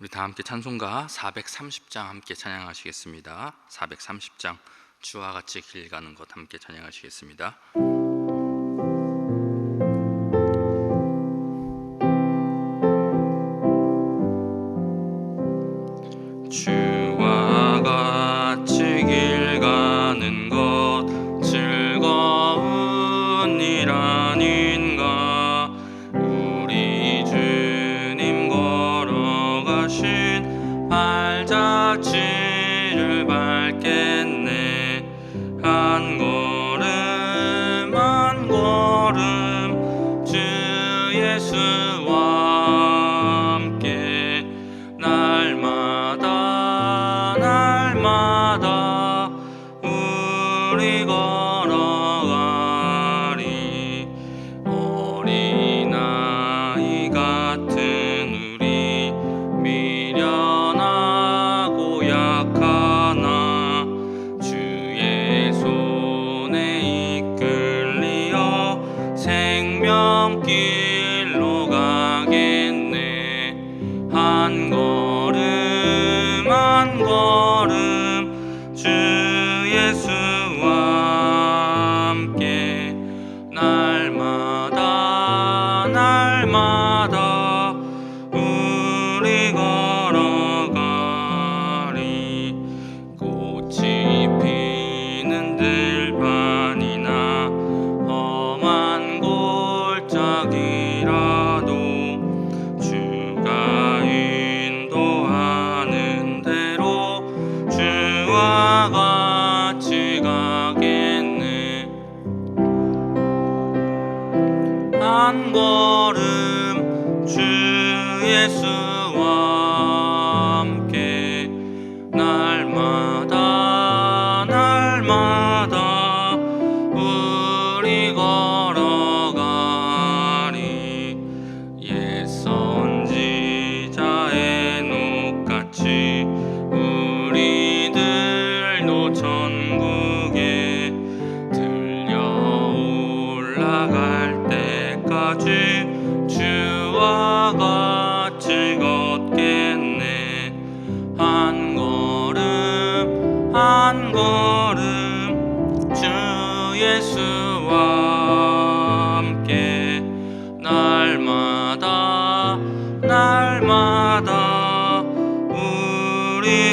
우리 다 함께 찬송가 430장 함께 찬양하시겠습니다. 430장 주와 같이 길 가는 것 함께 찬양하시겠습니다. 예수와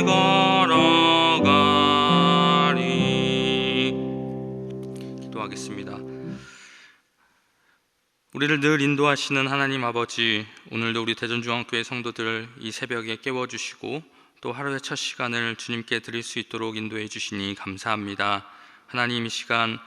걸어가리 기도하겠습니다. 우리를 늘 인도하시는 하나님 아버지, 오늘도 우리 대전중앙교회 성도들을 이 새벽에 깨워주시고 또 하루의 첫 시간을 주님께 드릴 수 있도록 인도해 주시니 감사합니다. 하나님 이 시간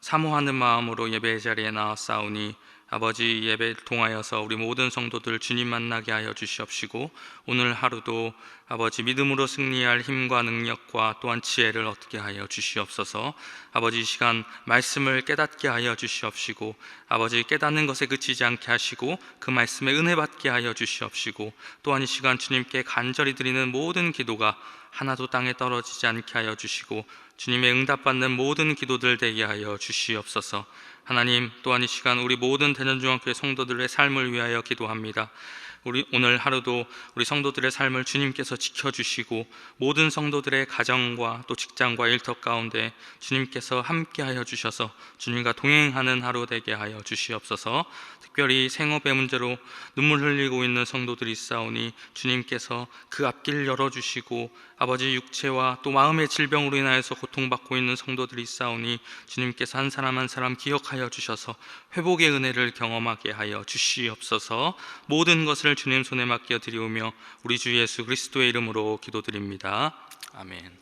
사모하는 마음으로 예배 자리에 나왔사오니 아버지 예배를 통하여서 우리 모든 성도들 주님 만나게 하여 주시옵시고 오늘 하루도 아버지 믿음으로 승리할 힘과 능력과 또한 지혜를 얻게 하여 주시옵소서. 아버지 이 시간 말씀을 깨닫게 하여 주시옵시고 아버지 깨닫는 것에 그치지 않게 하시고 그 말씀에 은혜 받게 하여 주시옵시고 또한 이 시간 주님께 간절히 드리는 모든 기도가 하나도 땅에 떨어지지 않게 하여 주시고 주님의 응답받는 모든 기도들 되게 하여 주시옵소서 하나님 또한 이 시간 우리 모든 대전중앙교회 성도들의 삶을 위하여 기도합니다. 우리 오늘 하루도 우리 성도들의 삶을 주님께서 지켜주시고 모든 성도들의 가정과 또 직장과 일터 가운데 주님께서 함께하여 주셔서 주님과 동행하는 하루 되게 하여 주시옵소서. 특별히 생업의 문제로 눈물 흘리고 있는 성도들이 있사오니 주님께서 그 앞길 열어주시고 아버지 육체와 또 마음의 질병으로 인하여서 고통받고 있는 성도들이 있사오니 주님께서 한 사람 한 사람 기억하여 주셔서 회복의 은혜를 경험하게 하여 주시옵소서. 모든 것을 주님 손에 맡겨 드리오며 우리 주 예수 그리스도의 이름으로 기도드립니다. 아멘.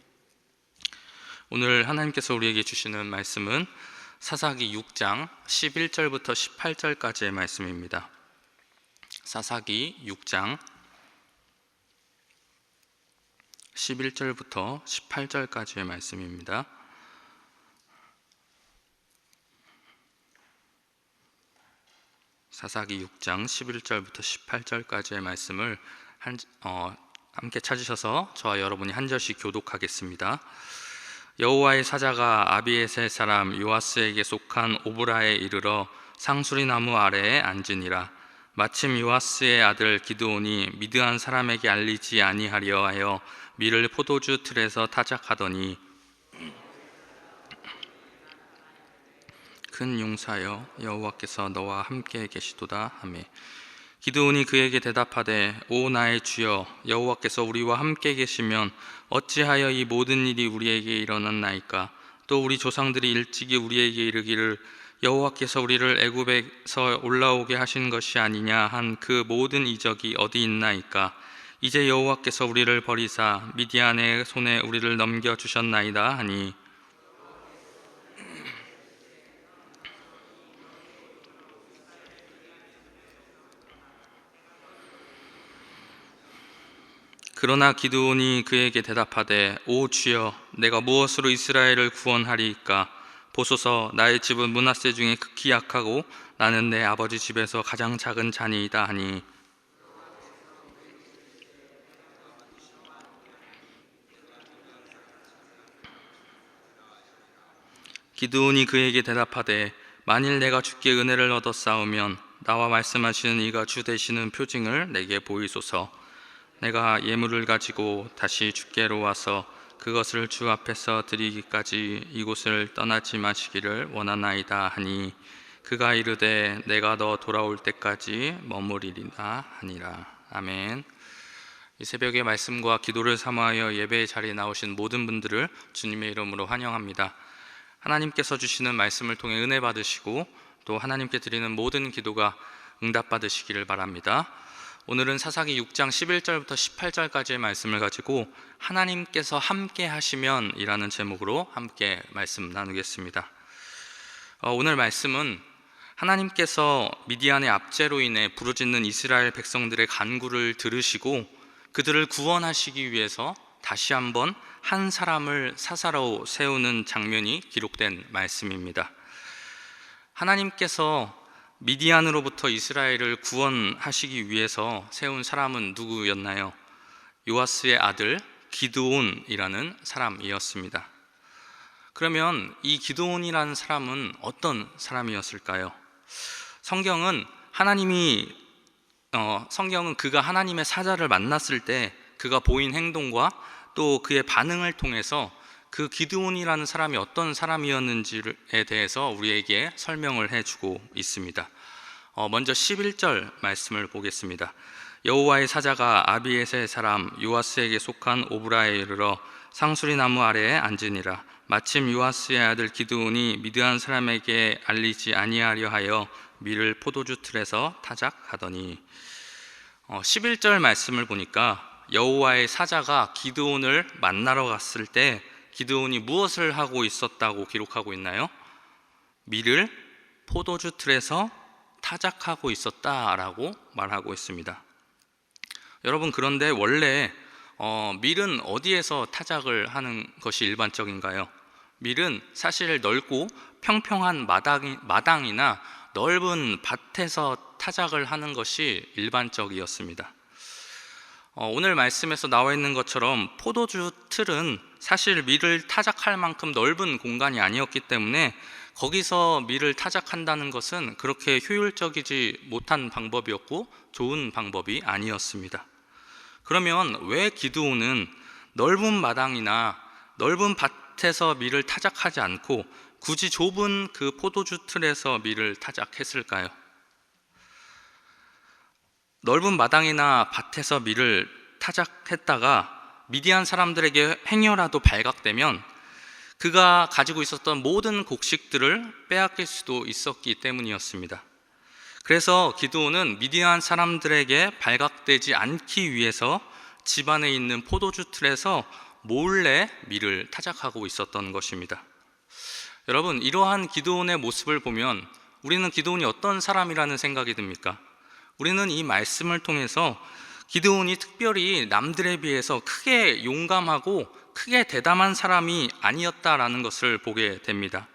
오늘 하나님께서 우리에게 주시는 말씀은 사사기 6장 11절부터 18절까지의 말씀입니다. 사사기 6장 11절부터 18절까지의 말씀입니다. 사사기 6장 11절부터 18절까지의 말씀을 한, 어, 함께 찾으셔서 저와 여러분이 한 절씩 교독하겠습니다. 여호와의 사자가 아비에셀 사람 요아스에게 속한 오브라에 이르러 상수리 나무 아래에 앉으니라. 마침 요아스의 아들 기드온이 미드한 사람에게 알리지 아니하려 하여 밀을 포도주 틀에서 타작하더니 큰 용사여 여호와께서 너와 함께 계시도다 하매 기드온이 그에게 대답하되 오 나의 주여 여호와께서 우리와 함께 계시면 어찌하여 이 모든 일이 우리에게 일어났나이까? 또 우리 조상들이 일찍이 우리에게 이르기를 여호와께서 우리를 애굽에서 올라오게 하신 것이 아니냐? 한 그 모든 이적이 어디 있나이까? 이제 여호와께서 우리를 버리사 미디안의 손에 우리를 넘겨 주셨나이다 하니 그러나 기드온이 그에게 대답하되 오 주여 내가 무엇으로 이스라엘을 구원하리이까? 보소서 나의 집은 문하세 중에 극히 약하고 나는 내 아버지 집에서 가장 작은 자니이다 하니. 기드온이 그에게 대답하되 만일 내가 주께 은혜를 얻어 싸우면 나와 말씀하시는 이가 주 되시는 표징을 내게 보이소서 내가 예물을 가지고 다시 주께로 와서 그것을 주 앞에서 드리기까지 이곳을 떠나지 마시기를 원하나이다 하니 그가 이르되 내가 너 돌아올 때까지 머무리리라 하니라 아멘. 이 새벽의 말씀과 기도를 삼아하여 예배의 자리에 나오신 모든 분들을 주님의 이름으로 환영합니다. 하나님께서 주시는 말씀을 통해 은혜 받으시고 또 하나님께 드리는 모든 기도가 응답 받으시기를 바랍니다. 오늘은 사사기 6장 11절부터 18절까지의 말씀을 가지고 하나님께서 함께 하시면이라는 제목으로 함께 말씀 나누겠습니다. 어, 오늘 말씀은 하나님께서 미디안의 압제로 인해 부르짖는 이스라엘 백성들의 간구를 들으시고 그들을 구원하시기 위해서 다시 한번 한 사람을 사사로 세우는 장면이 기록된 말씀입니다. 하나님께서 미디안으로부터 이스라엘을 구원하시기 위해서 세운 사람은 누구였나요? 요아스의 아들 기드온이라는 사람이었습니다. 그러면 이 기드온이라는 사람은 어떤 사람이었을까요? 성경은 하나님이 어, 성경은 그가 하나님의 사자를 만났을 때 그가 보인 행동과 또 그의 반응을 통해서 그 기드온이라는 사람이 어떤 사람이었는지에 대해서 우리에게 설명을 해주고 있습니다. 어, 먼저 11절 말씀을 보겠습니다. 여호와의 사자가 아비에스의 사람 요아스에게 속한 오브라에 이르러 상수리 나무 아래에 앉으니라. 마침 요아스의 아들 기드온이 미드한 사람에게 알리지 아니하려 하여 밀을 포도주 틀에서 타작하더니 어, 11절 말씀을 보니까 여호와의 사자가 기드온을 만나러 갔을 때 기드온이 무엇을 하고 있었다고 기록하고 있나요? 밀을 포도주 틀에서 타작하고 있었다라고 말하고 있습니다. 여러분 그런데 원래 어, 밀은 어디에서 타작을 하는 것이 일반적인가요? 밀은 사실 넓고 평평한 마당, 마당이나 넓은 밭에서 타작을 하는 것이 일반적이었습니다. 어, 오늘 말씀에서 나와 있는 것처럼 포도주 틀은 사실 밀을 타작할 만큼 넓은 공간이 아니었기 때문에 거기서 밀을 타작한다는 것은 그렇게 효율적이지 못한 방법이었고 좋은 방법이 아니었습니다. 그러면 왜 기드온은 넓은 마당이나 넓은 밭에서 밀을 타작하지 않고 굳이 좁은 그 포도주 틀에서 밀을 타작했을까요? 넓은 마당이나 밭에서 밀을 타작했다가 미디안 사람들에게 행여라도 발각되면 그가 가지고 있었던 모든 곡식들을 빼앗길 수도 있었기 때문이었습니다. 그래서 기드온은 미디안 사람들에게 발각되지 않기 위해서 집안에 있는 포도주 틀에서 몰래 밀을 타작하고 있었던 것입니다. 여러분, 이러한 기드온의 모습을 보면 우리는 기드온이 어떤 사람이라는 생각이 듭니까? 우리는 이 말씀을 통해서 기드온이 특별히 남들에 비해서 크게 용감하고 크게 대담한 사람이 아니었다라는 것을 보게 됩니다.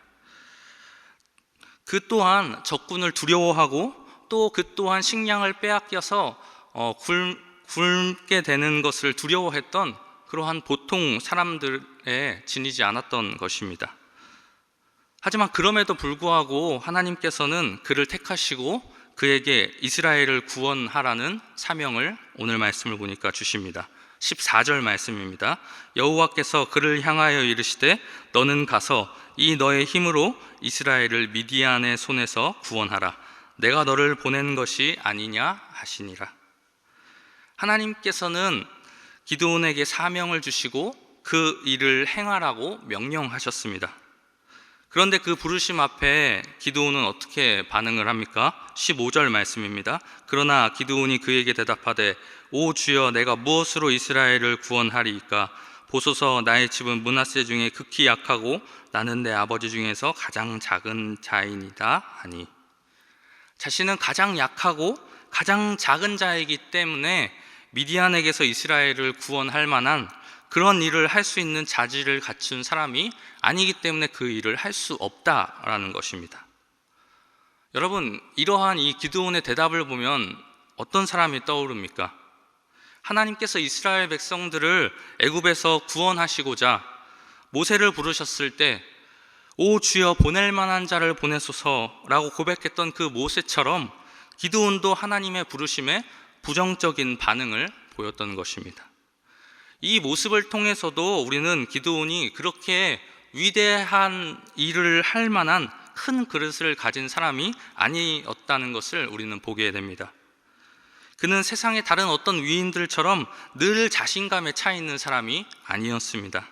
그 또한 적군을 두려워하고 또 그 또한 식량을 빼앗겨서 어, 굶, 굶게 되는 것을 두려워했던 그러한 보통 사람들에 지니지 않았던 것입니다. 하지만 그럼에도 불구하고 하나님께서는 그를 택하시고 그에게 이스라엘을 구원하라는 사명을 오늘 말씀을 보니까 주십니다. 14절 말씀입니다. 여호와께서 그를 향하여 이르시되 너는 가서 이 너의 힘으로 이스라엘을 미디안의 손에서 구원하라. 내가 너를 보낸 것이 아니냐 하시니라. 하나님께서는 기드온에게 사명을 주시고 그 일을 행하라고 명령하셨습니다. 그런데 그 부르심 앞에 기드온은 어떻게 반응을 합니까? 15절 말씀입니다. 그러나 기드온이 그에게 대답하되 오 주여 내가 무엇으로 이스라엘을 구원하리이까 보소서 나의 집은 문하세 중에 극히 약하고 나는 내 아버지 중에서 가장 작은 자이니다 하니 자신은 가장 약하고 가장 작은 자이기 때문에 미디안에게서 이스라엘을 구원할 만한 그런 일을 할 수 있는 자질을 갖춘 사람이 아니기 때문에 그 일을 할 수 없다라는 것입니다. 여러분, 이러한 이 기드온의 대답을 보면 어떤 사람이 떠오릅니까? 하나님께서 이스라엘 백성들을 애굽에서 구원하시고자 모세를 부르셨을 때 오 주여 보낼 만한 자를 보내소서라고 고백했던 그 모세처럼 기드온도 하나님의 부르심에 부정적인 반응을 보였던 것입니다. 이 모습을 통해서도 우리는 기드온이 그렇게 위대한 일을 할 만한 큰 그릇을 가진 사람이 아니었다는 것을 우리는 보게 됩니다. 그는 세상의 다른 어떤 위인들처럼 늘 자신감에 차 있는 사람이 아니었습니다.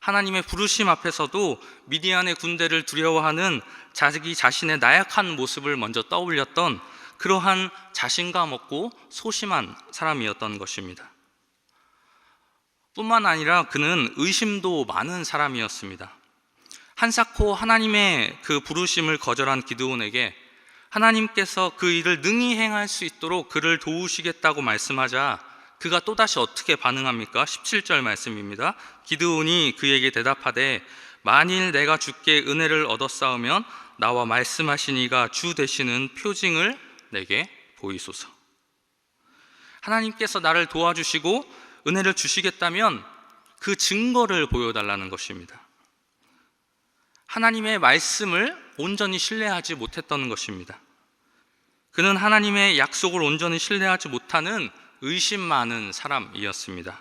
하나님의 부르심 앞에서도 미디안의 군대를 두려워하는 자기 자신의 나약한 모습을 먼저 떠올렸던 그러한 자신감 없고 소심한 사람이었던 것입니다. 뿐만 아니라 그는 의심도 많은 사람이었습니다. 한사코 하나님의 그 부르심을 거절한 기드온에게 하나님께서 그 일을 능히 행할 수 있도록 그를 도우시겠다고 말씀하자 그가 또다시 어떻게 반응합니까? 17절 말씀입니다. 기드온이 그에게 대답하되 만일 내가 주께 은혜를 얻었사오면 나와 말씀하신 이가 주 되시는 표징을 내게 보이소서. 하나님께서 나를 도와주시고 은혜를 주시겠다면 그 증거를 보여달라는 것입니다. 하나님의 말씀을 온전히 신뢰하지 못했던 것입니다. 그는 하나님의 약속을 온전히 신뢰하지 못하는 의심 많은 사람이었습니다.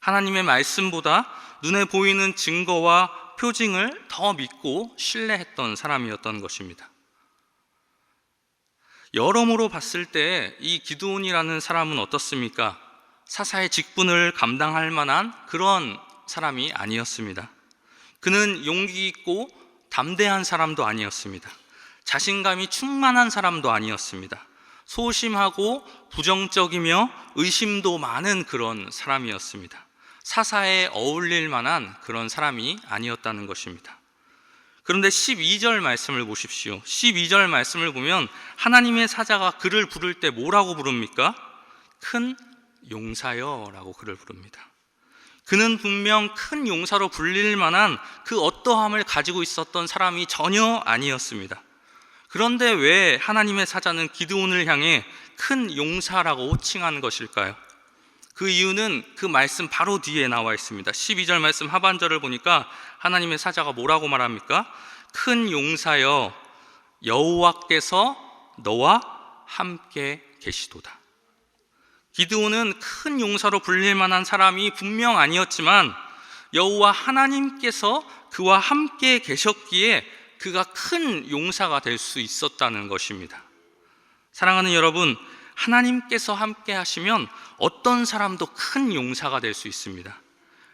하나님의 말씀보다 눈에 보이는 증거와 표징을 더 믿고 신뢰했던 사람이었던 것입니다. 여러모로 봤을 때 이 기드온이라는 사람은 어떻습니까? 사사의 직분을 감당할 만한 그런 사람이 아니었습니다. 그는 용기 있고 담대한 사람도 아니었습니다. 자신감이 충만한 사람도 아니었습니다. 소심하고 부정적이며 의심도 많은 그런 사람이었습니다. 사사에 어울릴 만한 그런 사람이 아니었다는 것입니다. 그런데 12절 말씀을 보십시오. 12절 말씀을 보면 하나님의 사자가 그를 부를 때 뭐라고 부릅니까? 큰 용사여라고 그를 부릅니다. 그는 분명 큰 용사로 불릴 만한 그 어떠함을 가지고 있었던 사람이 전혀 아니었습니다. 그런데 왜 하나님의 사자는 기드온을 향해 큰 용사라고 호칭하는 것일까요? 그 이유는 그 말씀 바로 뒤에 나와 있습니다. 12절 말씀 하반절을 보니까 하나님의 사자가 뭐라고 말합니까? 큰 용사여 여호와께서 너와 함께 계시도다. 기드온은 큰 용사로 불릴 만한 사람이 분명 아니었지만 여호와 하나님께서 그와 함께 계셨기에 그가 큰 용사가 될 수 있었다는 것입니다. 사랑하는 여러분, 하나님께서 함께 하시면 어떤 사람도 큰 용사가 될 수 있습니다.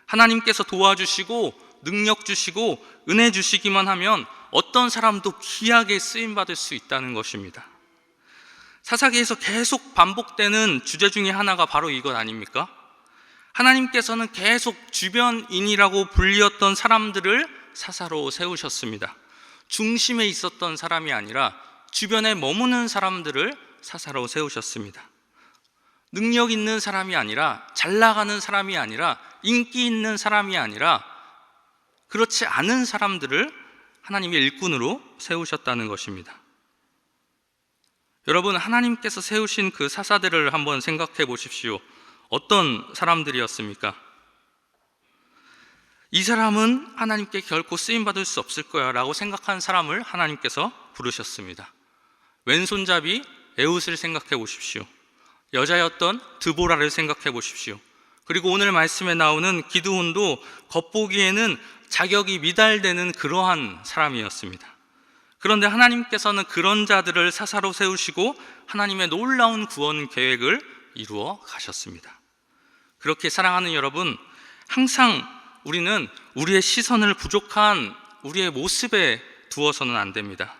하나님께서 도와주시고 능력 주시고 은혜 주시기만 하면 어떤 사람도 귀하게 쓰임 받을 수 있다는 것입니다. 사사기에서 계속 반복되는 주제 중에 하나가 바로 이것 아닙니까? 하나님께서는 계속 주변인이라고 불리었던 사람들을 사사로 세우셨습니다. 중심에 있었던 사람이 아니라 주변에 머무는 사람들을 사사로 세우셨습니다. 능력 있는 사람이 아니라 잘 나가는 사람이 아니라 인기 있는 사람이 아니라 그렇지 않은 사람들을 하나님의 일꾼으로 세우셨다는 것입니다. 여러분, 하나님께서 세우신 그 사사들을 한번 생각해 보십시오. 어떤 사람들이었습니까? 이 사람은 하나님께 결코 쓰임 받을 수 없을 거야 라고 생각한 사람을 하나님께서 부르셨습니다. 왼손잡이 에웃을 생각해 보십시오. 여자였던 드보라를 생각해 보십시오. 그리고 오늘 말씀에 나오는 기드온도 겉보기에는 자격이 미달되는 그러한 사람이었습니다. 그런데 하나님께서는 그런 자들을 사사로 세우시고 하나님의 놀라운 구원 계획을 이루어 가셨습니다. 그렇게 사랑하는 여러분, 항상 우리는 우리의 시선을 부족한 우리의 모습에 두어서는 안 됩니다.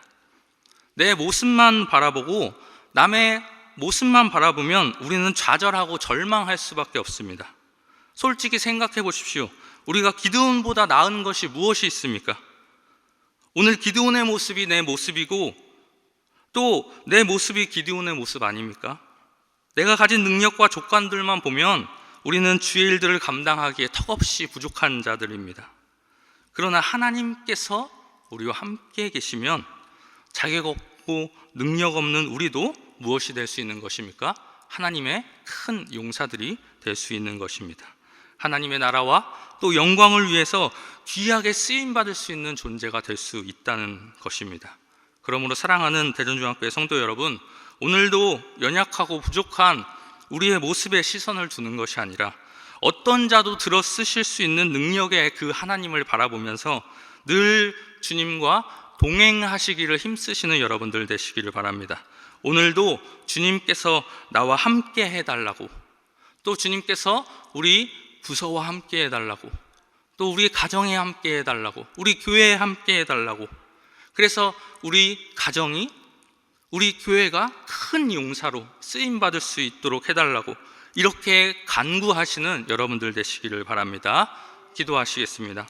내 모습만 바라보고 남의 모습만 바라보면 우리는 좌절하고 절망할 수밖에 없습니다. 솔직히 생각해 보십시오. 우리가 기드온보다 나은 것이 무엇이 있습니까? 오늘 기드온의 모습이 내 모습이고 또 내 모습이 기드온의 모습 아닙니까? 내가 가진 능력과 조건들만 보면 우리는 주의 일들을 감당하기에 턱없이 부족한 자들입니다. 그러나 하나님께서 우리와 함께 계시면 자격 없고 능력 없는 우리도 무엇이 될 수 있는 것입니까? 하나님의 큰 용사들이 될 수 있는 것입니다. 하나님의 나라와 또 영광을 위해서 귀하게 쓰임 받을 수 있는 존재가 될 수 있다는 것입니다. 그러므로 사랑하는 대전중학교의 성도 여러분, 오늘도 연약하고 부족한 우리의 모습에 시선을 두는 것이 아니라 어떤 자도 들어 쓰실 수 있는 능력의 그 하나님을 바라보면서 늘 주님과 동행하시기를 힘쓰시는 여러분들 되시기를 바랍니다. 오늘도 주님께서 나와 함께 해달라고 또 주님께서 우리 부서와 함께 해달라고 또 우리 가정에 함께 해달라고 우리 교회에 함께 해달라고 그래서 우리 가정이 우리 교회가 큰 용사로 쓰임 받을 수 있도록 해달라고 이렇게 간구하시는 여러분들 되시기를 바랍니다. 기도하시겠습니다.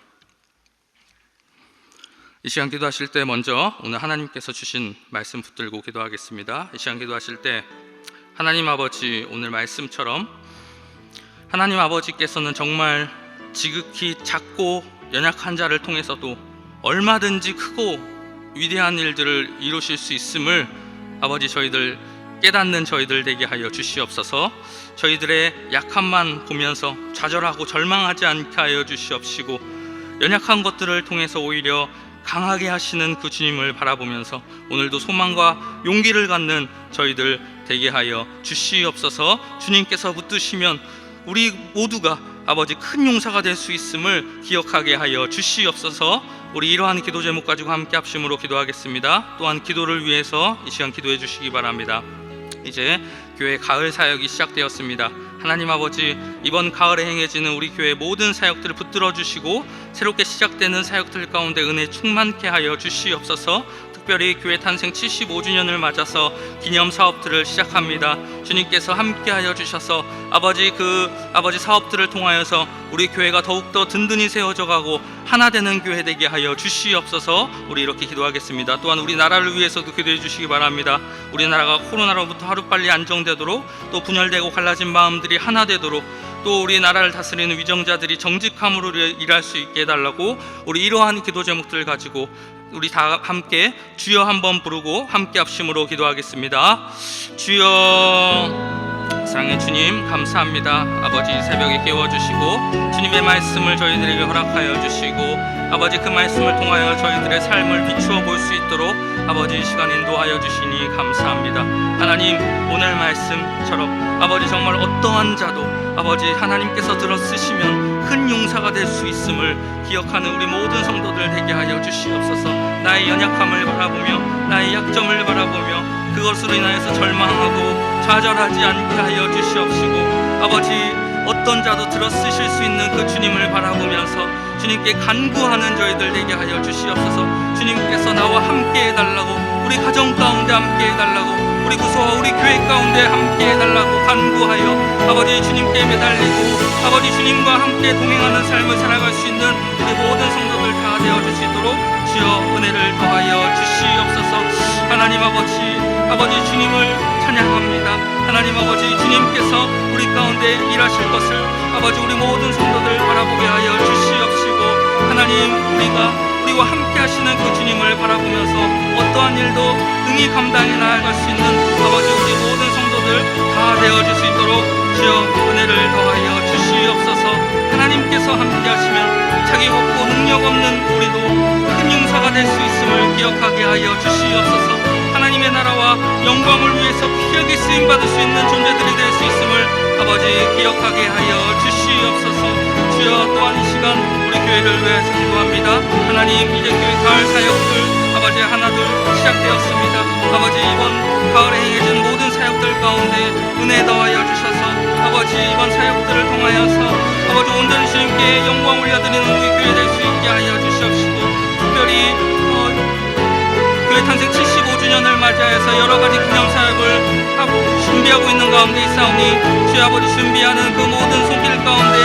이 시간 기도하실 때 먼저 오늘 하나님께서 주신 말씀 붙들고 기도하겠습니다. 이 시간 기도하실 때 하나님 아버지 오늘 말씀처럼 하나님 아버지께서는 정말 지극히 작고 연약한 자를 통해서도 얼마든지 크고 위대한 일들을 이루실 수 있음을 아버지 저희들 깨닫는 저희들 되게 하여 주시옵소서. 저희들의 약함만 보면서 좌절하고 절망하지 않게 하여 주시옵시고 연약한 것들을 통해서 오히려 강하게 하시는 그 주님을 바라보면서 오늘도 소망과 용기를 갖는 저희들 되게 하여 주시옵소서. 주님께서 붙드시면 우리 모두가 아버지 큰 용사가 될 수 있음을 기억하게 하여 주시옵소서. 우리 이러한 기도 제목 가지고 함께 합심으로 기도하겠습니다. 또한 기도를 위해서 이 시간 기도해 주시기 바랍니다. 이제 교회 가을 사역이 시작되었습니다. 하나님 아버지 이번 가을에 행해지는 우리 교회 모든 사역들을 붙들어 주시고 새롭게 시작되는 사역들 가운데 은혜 충만케 하여 주시옵소서. 특별히 교회 탄생 75주년을 맞아서 기념 사업들을 시작합니다. 주님께서 함께하여 주셔서 아버지 그 아버지 사업들을 통하여서 우리 교회가 더욱더 든든히 세워져 가고 하나 되는 교회 되게 하여 주시옵소서. 우리 이렇게 기도하겠습니다. 또한 우리 나라를 위해서도 기도해 주시기 바랍니다. 우리나라가 코로나로부터 하루빨리 안정되도록 또 분열되고 갈라진 마음들이 하나 되도록 또 우리 나라를 다스리는 위정자들이 정직함으로 일할 수 있게 해달라고 우리 이러한 기도 제목들 가지고 우리 다 함께 주여 한번 부르고 함께 합심으로 기도하겠습니다. 주여 사랑의 주님 감사합니다. 아버지 새벽에 깨워주시고 주님의 말씀을 저희들에게 허락하여 주시고 아버지 그 말씀을 통하여 저희들의 삶을 비추어 볼 수 있도록 아버지 이 시간 인도하여 주시니 감사합니다. 하나님 오늘 말씀처럼 아버지 정말 어떠한 자도 아버지 하나님께서 들어 쓰시면 큰 용사가 될 수 있음을 기억하는 우리 모든 성도들 되게 하여 주시옵소서. 나의 연약함을 바라보며 나의 약점을 바라보며 그것으로 인하여서 절망하고 좌절하지 않게 하여 주시옵시고 아버지 어떤 자도 들어 쓰실 수 있는 그 주님을 바라보면서 주님께 간구하는 저희들 되게 하여 주시옵소서 주님께서 나와 함께 해달라고 우리 가정 가운데 함께 해달라고 우리 구소와 우리 교회 가운데 함께 해달라고 간구하여 아버지 주님께 매달리고 아버지 주님과 함께 동행하는 삶을 살아갈 수 있는 우리 모든 성도들 다 되어 주시도록 주여 은혜를 더하여 주시옵소서. 하나님 아버지 아버지 주님을 찬양합니다. 하나님 아버지 주님께서 우리 가운데 일하실 것을 아버지 우리 모든 성도들 바라보게 하여 주시옵시고 하나님 우리가 우리와 함께 하시는 그 주님을 바라보면서 어떠한 일도 능히 감당해 나아갈 수 있는 아버지 우리 모든 성도들 다 되어줄 수 있도록 주여 은혜를 더하여 주시옵소서 하나님께서 함께 하시면 자기 없고 능력 없는 우리도 큰 용사가 될 수 있음을 기억하게 하여 주시옵소서 하나님의 나라와 영광을 위해서 귀하게 쓰임 받을 수 있는 존재들이 될 수 있음을 아버지 기억하게 하여 주시옵소서. 교회를 위해서 기도합니다. 하나님 이제 교회 가을 사역들 아버지 하나둘 시작되었습니다. 아버지 이번 가을에 행해진 모든 사역들 가운데 은혜 더하여 주셔서 아버지 이번 사역들을 통하여서 아버지 온전히 주님께 영광 올려드리는 우리 교회 될 수 있게 하여 주시옵시고 특별히 어, 교회 탄생 75주년을 맞이하여서 여러 가지 기념 사역을 하고 준비하고 있는 가운데 있사오니 주여 아버지 준비하는 그 모든 손길 가운데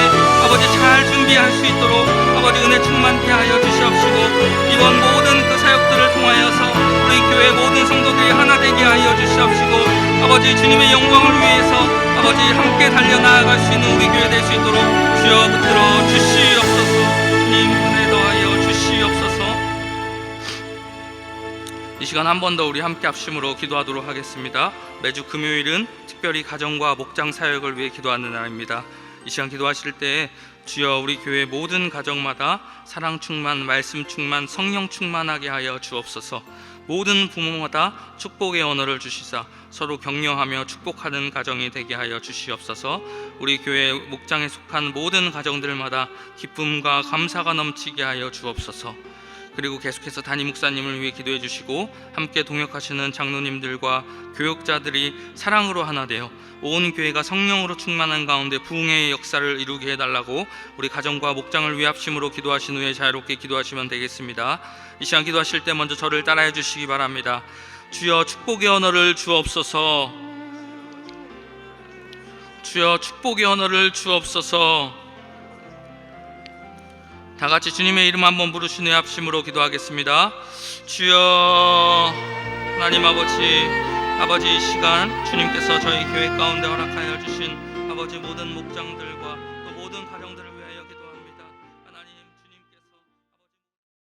아버지 잘 준비할 수 있도록 아버지 은혜 충만케 하여 주시옵시고 이번 모든 그 사역들을 통하여서 우리 교회 모든 성도들이 하나 되게 하여 주시옵시고 아버지 주님의 영광을 위해서 아버지 함께 달려 나아갈 수 있는 우리 교회 될 수 있도록 주여 붙들어 주시옵소서 이 시간 한 번 더 우리 함께 합심으로 기도하도록 하겠습니다. 매주 금요일은 특별히 가정과 목장 사역을 위해 기도하는 날입니다. 이 시간 기도하실 때 주여 우리 교회 모든 가정마다 사랑 충만, 말씀 충만, 성령 충만하게 하여 주옵소서. 모든 부모마다 축복의 언어를 주시사 서로 격려하며 축복하는 가정이 되게 하여 주시옵소서. 우리 교회 목장에 속한 모든 가정들마다 기쁨과 감사가 넘치게 하여 주옵소서. 그리고 계속해서 담임 목사님을 위해 기도해 주시고 함께 동역하시는 장로님들과 교역자들이 사랑으로 하나 되어 온 교회가 성령으로 충만한 가운데 부흥의 역사를 이루게 해달라고 우리 가정과 목장을 위해 합심으로 기도하신 후에 자유롭게 기도하시면 되겠습니다. 이 시간 기도하실 때 먼저 저를 따라해 주시기 바랍니다. 주여 축복의 언어를 주옵소서. 주여 축복의 언어를 주옵소서. 다 같이 주님의 이름 한번 부르신 후에 합심으로 기도하겠습니다. 주여 하나님 아버지 아버지 이 시간 주님께서 저희 교회 가운데 허락하여 주신 아버지 모든 가정들을